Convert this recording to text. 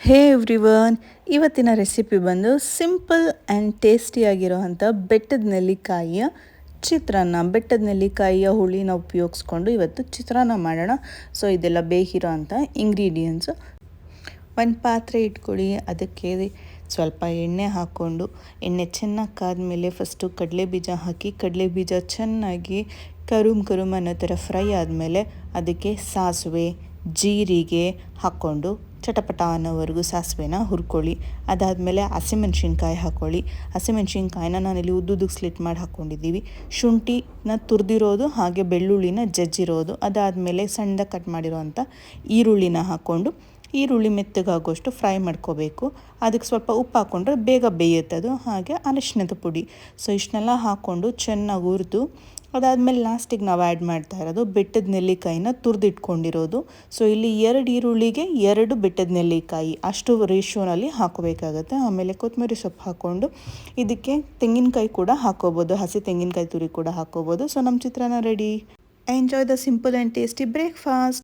ಹೇ everyone, ಇವತ್ತಿನ recipe ಬಂದು simple and ಟೇಸ್ಟಿಯಾಗಿರೋವಂಥ ಬೆಟ್ಟದ ನೆಲ್ಲಿಕಾಯಿಯ ಚಿತ್ರಾನ್ನ. ಬೆಟ್ಟದ ನೆಲ್ಲಿಕಾಯಿಯ ಹುಳಿನ ಉಪಯೋಗಿಸ್ಕೊಂಡು ಇವತ್ತು ಚಿತ್ರಾನ್ನ ಮಾಡೋಣ. ಸೊ ಇದೆಲ್ಲ ಬೇಕಿರೋ ಅಂಥ ಇಂಗ್ರೀಡಿಯೆಂಟ್ಸು ಒಂದು ಪಾತ್ರೆ ಇಟ್ಕೊಳ್ಳಿ. ಅದಕ್ಕೆ ಸ್ವಲ್ಪ ಎಣ್ಣೆ ಹಾಕ್ಕೊಂಡು, ಎಣ್ಣೆ ಚೆನ್ನಾಗಿ ಕಾದ್ಮೇಲೆ ಫಸ್ಟು ಕಡಲೆ ಬೀಜ ಹಾಕಿ, ಕಡಲೆ ಬೀಜ ಚೆನ್ನಾಗಿ ಕರುಮ್ ಕರುಮ್ ಅನ್ನೋ ಥರ ಫ್ರೈ ಆದಮೇಲೆ ಅದಕ್ಕೆ ಸಾಸಿವೆ, ಜೀರಿಗೆ ಹಾಕ್ಕೊಂಡು ಚಟಪಟ ಅನ್ನೋವರೆಗೂ ಸಾಸಿವೆನ ಹುರ್ಕೊಳ್ಳಿ. ಅದಾದಮೇಲೆ ಹಸಿಮೆಣ್ಸಿನ್ಕಾಯಿ ಹಾಕ್ಕೊಳ್ಳಿ ಹಸಿಮೆಣ್ಸಿನ್ಕಾಯಿನ ನಾನಿಲ್ಲಿ ಉದ್ದುದಕ್ಕೆ ಸ್ಲಿಟ್ ಮಾಡಿ ಹಾಕ್ಕೊಂಡಿದ್ದೀವಿ. ಶುಂಠಿನ ತುರಿದಿರೋದು ಹಾಗೆ ಬೆಳ್ಳುಳ್ಳಿನ ಜಜ್ಜಿರೋದು. ಅದಾದಮೇಲೆ ಸಣ್ಣದಾಗಿ ಕಟ್ ಮಾಡಿರೋವಂಥ ಈರುಳ್ಳಿನ ಹಾಕ್ಕೊಂಡು ಈರುಳ್ಳಿ ಮೆತ್ತಗಾಗುವಷ್ಟು ಫ್ರೈ ಮಾಡ್ಕೋಬೇಕು. ಅದಕ್ಕೆ ಸ್ವಲ್ಪ ಉಪ್ಪು ಹಾಕ್ಕೊಂಡ್ರೆ ಬೇಗ ಬೇಯುತ್ತದು ಹಾಗೆ ಅರಿಶಿನದ ಪುಡಿ. ಸೊ ಇಷ್ಟನ್ನೆಲ್ಲ ಹಾಕ್ಕೊಂಡು ಚೆನ್ನಾಗಿ ಹುರಿದು, ಅದಾದಮೇಲೆ ಲಾಸ್ಟಿಗೆ ನಾವು ಆ್ಯಡ್ ಮಾಡ್ತಾ ಇರೋದು ಬೆಟ್ಟದ ನೆಲ್ಲಿಕಾಯಿನ ತುರಿದಿಟ್ಕೊಂಡಿರೋದು. ಸೊ ಇಲ್ಲಿ ಎರಡು ಈರುಳ್ಳಿಗೆ ಎರಡು ಬೆಟ್ಟದ ನೆಲ್ಲಿಕಾಯಿ ಅಷ್ಟು ರೇಷಿಯೋನಲ್ಲಿ ಹಾಕೋಬೇಕಾಗತ್ತೆ ಆಮೇಲೆ ಕೊತ್ತಂಬರಿ ಸೊಪ್ಪು ಹಾಕ್ಕೊಂಡು ಇದಕ್ಕೆ ತೆಂಗಿನಕಾಯಿ ಕೂಡ ಹಾಕೋಬೋದು ಹಸಿ ತೆಂಗಿನಕಾಯಿ ತುರಿ ಕೂಡ ಹಾಕೋಬೋದು ಸೊ ನಮ್ಮ chitranna ready enjoy the simple and tasty breakfast